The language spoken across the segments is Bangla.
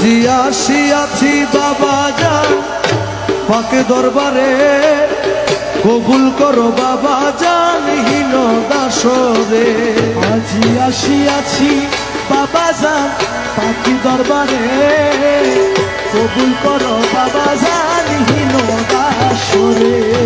আজি আসিয়াছি বাবা যান, পাকে দরবারে কবুল করো বাবা জান হীন দাসরে আজি আসিয়াছি বাবা যান পাখি দরবারে কবুল করো বাবা যান, হীন দাসরে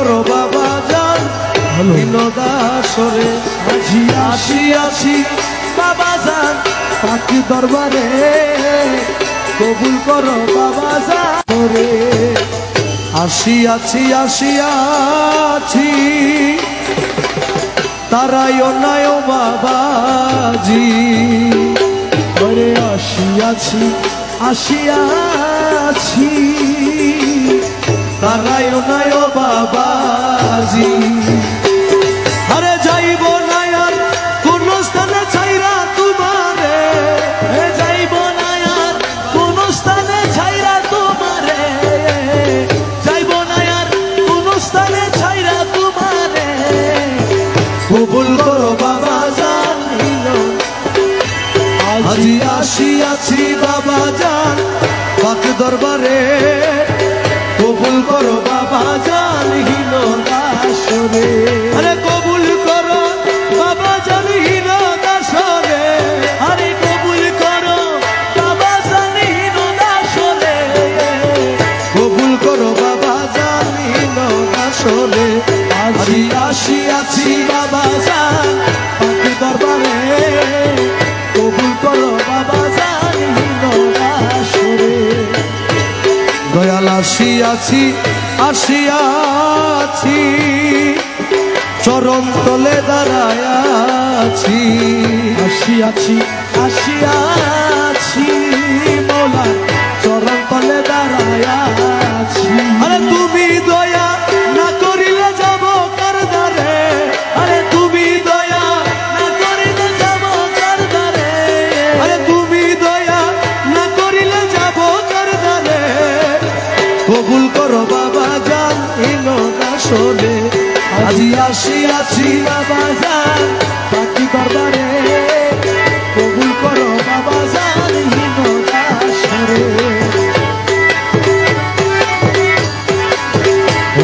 করো বাবা জান হীন দাসরে আজি আসিয়াছি বাবা যান পাখি দরবারে কবুল করো বাবা যান রে আসিয়াছি আসিয়াছি তারায় নায় বাবাজি। ওরে আসিয়াছি আসিয়াছি তারায় কবুল করো বাবা জান। আজি আসিয়াছি বাবা জান, পাক দরবারে। কবুল করো বাবা জান, হীন দাসরে। আসিয়াছি বাবা জান পাখি দরবারে কবুল করো বাবা জানি দাসরে দয়াল আসিয়াছি আসিয়াছি, চরণ তলে দাঁড়ায়াছি আসিয়াছি আসিয়াছি, মোলা কবুল করো বাবা জান হীন দাসরে আজি আসিয়াছি বাবা জান পাখি দরবারে। কবুল করো বাবা জান হীন দাসরে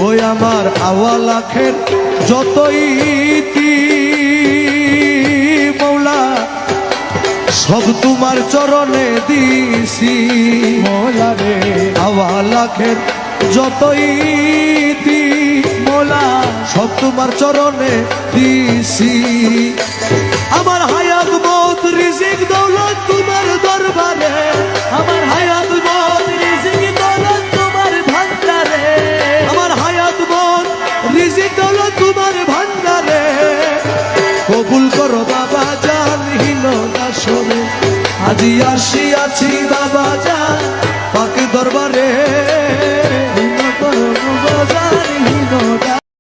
ওই আমার আওয়া লাখের যতই ইতি সব তোমার চরণে দিছি। মোলা রে আওয়া লাখের যতই দি মোলা সব তোমার চরণে দিছি। আমার হায়াত আজি